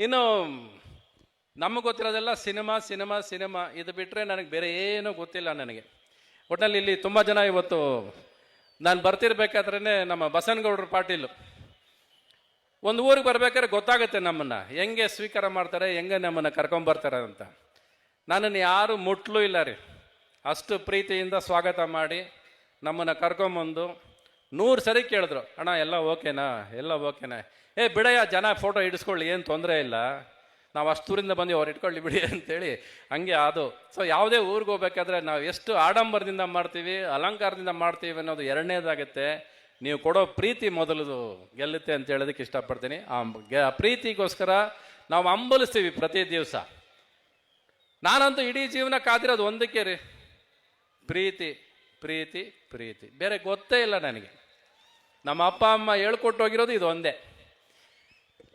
ಇನ್ನು ನಮಗೆ ಗೊತ್ತಿರೋದೆಲ್ಲ cinema cinema cinema. ಇದು ಬಿಟ್ಟರೆ ನನಗೆ ಬೇರೆ ಏನೂ ಗೊತ್ತಿಲ್ಲ ನನಗೆ. ಒಟ್ಟಿನಲ್ಲಿ ಇಲ್ಲಿ ತುಂಬ ಜನ ಇವತ್ತು ನಾನು ಬರ್ತಿರ್ಬೇಕಾದ್ರೇ ನಮ್ಮ ಬಸನಗೌಡರ ಪಾಟೀಲು. ಒಂದು ಊರಿಗೆ ಬರ್ಬೇಕಾದ್ರೆ ಗೊತ್ತಾಗುತ್ತೆ ನಮ್ಮನ್ನು. ಹೆಂಗೆ ಸ್ವೀಕಾರ ಮಾಡ್ತಾರೆ, ಹೆಂಗೆ ನಮ್ಮನ್ನು ಕರ್ಕೊಂಬರ್ತಾರೆ ಅಂತ. ನನ್ನನ್ನು ಯಾರು ಮುಟ್ಲೂ ಇಲ್ಲ ರೀ. ಅಷ್ಟು ಪ್ರೀತಿಯಿಂದ ಸ್ವಾಗತ ಮಾಡಿ ನಮ್ಮನ್ನು ಕರ್ಕೊಂಬಂದು ನೂರು ಸರಿ ಕೇಳಿದ್ರು, ಅಣ್ಣ, ಎಲ್ಲ ಓಕೆನಾ? ಎಲ್ಲ ಓಕೆನಾ? ಏ, ಬಿಡಯ್ಯ, ಜನ ಫೋಟೋ ಇಡಿಸ್ಕೊಳ್ಳಿ ಏನು ತೊಂದರೆ ಇಲ್ಲ. ನಾವು ಅಷ್ಟೂರಿಂದ ಬಂದು ಅವ್ರು ಇಟ್ಕೊಳ್ಳಿ ಬಿಡಿ ಅಂತೇಳಿ ಹಂಗೆ ಅದು ಸೊ ಯಾವುದೇ ಊರಿಗೆ ಹೋಗ್ಬೇಕಾದ್ರೆ ನಾವು ಎಷ್ಟು ಆಡಂಬರದಿಂದ ಮಾಡ್ತೀವಿ, ಅಲಂಕಾರದಿಂದ ಮಾಡ್ತೀವಿ ಅನ್ನೋದು ಎರಡನೇದಾಗುತ್ತೆ. ನೀವು ಕೊಡೋ ಪ್ರೀತಿ ಮೊದಲದು ಗೆಲ್ಲುತ್ತೆ ಅಂತ ಹೇಳೋದಕ್ಕೆ ಇಷ್ಟಪಡ್ತೀನಿ. ಆ ಪ್ರೀತಿಗೋಸ್ಕರ ನಾವು ಅಂಬಲಿಸ್ತೀವಿ ಪ್ರತಿ ದಿವಸ. ನಾನಂತೂ ಇಡೀ ಜೀವನ ಕಾದಿರೋದು ಒಂದಕ್ಕೆ ರೀ. ಪ್ರೀತಿ ಪ್ರೀತಿ ಪ್ರೀತಿ. ಬೇರೆ ಗೊತ್ತೇ ಇಲ್ಲ ನನಗೆ. ನಮ್ಮ ಅಪ್ಪ, ಅಮ್ಮ ಹೇಳ್ಕೊಟ್ಟು ಹೋಗಿರೋದು ಇದು ಒಂದೇ.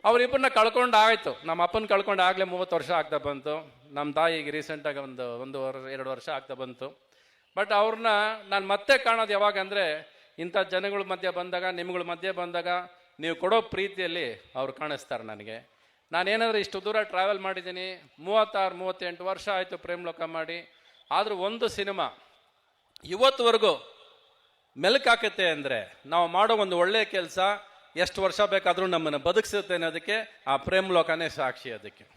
ಅವರಿಬ್ಬರನ್ನ ಕಳ್ಕೊಂಡು ಆಯಿತು ನಮ್ಮ ಅಪ್ಪನ ಕಳ್ಕೊಂಡು ಆಗಲೇ ಮೂವತ್ತು ವರ್ಷ ಆಗ್ತಾ ಬಂತು. ನಮ್ಮ ತಾಯಿಗೆ ರೀಸೆಂಟಾಗಿ ಒಂದು ಒಂದು ವರ್ಷ ಎರಡು ವರ್ಷ ಆಗ್ತಾ ಬಂತು. ಬಟ್ ಅವ್ರನ್ನ ನಾನು ಮತ್ತೆ ಕಾಣೋದು ಯಾವಾಗ ಅಂದರೆ, ಇಂಥ ಜನಗಳ ಮಧ್ಯೆ ಬಂದಾಗ, ನಿಮ್ಗಳ ಮಧ್ಯೆ ಬಂದಾಗ ನೀವು ಕೊಡೋ ಪ್ರೀತಿಯಲ್ಲಿ ಅವ್ರು ಕಾಣಿಸ್ತಾರೆ ನನಗೆ. ನಾನೇನಾದರೂ ಇಷ್ಟು ದೂರ ಟ್ರಾವೆಲ್ ಮಾಡಿದ್ದೀನಿ, ಮೂವತ್ತಾರು, ಮೂವತ್ತೆಂಟು ವರ್ಷ ಆಯಿತು ಪ್ರೇಮ್ಲೋಕ ಮಾಡಿ. ಆದರೂ ಒಂದು ಸಿನಿಮಾ ಇವತ್ತುವರೆಗೂ ಮೆಲುಕಾಕತ್ತೆ ಅಂದರೆ ನಾವು ಮಾಡೋ ಒಂದು ಒಳ್ಳೆಯ ಕೆಲಸ, ಎಷ್ಟು ವರ್ಷ ಬೇಕಾದರೂ ನಮ್ಮನ್ನು ಬದುಕಿಸುತ್ತೆ ಅನ್ನೋದಕ್ಕೆ ಆ ಪ್ರೇಮ್ ಲೋಕನೇ ಸಾಕ್ಷಿ ಅದಕ್ಕೆ.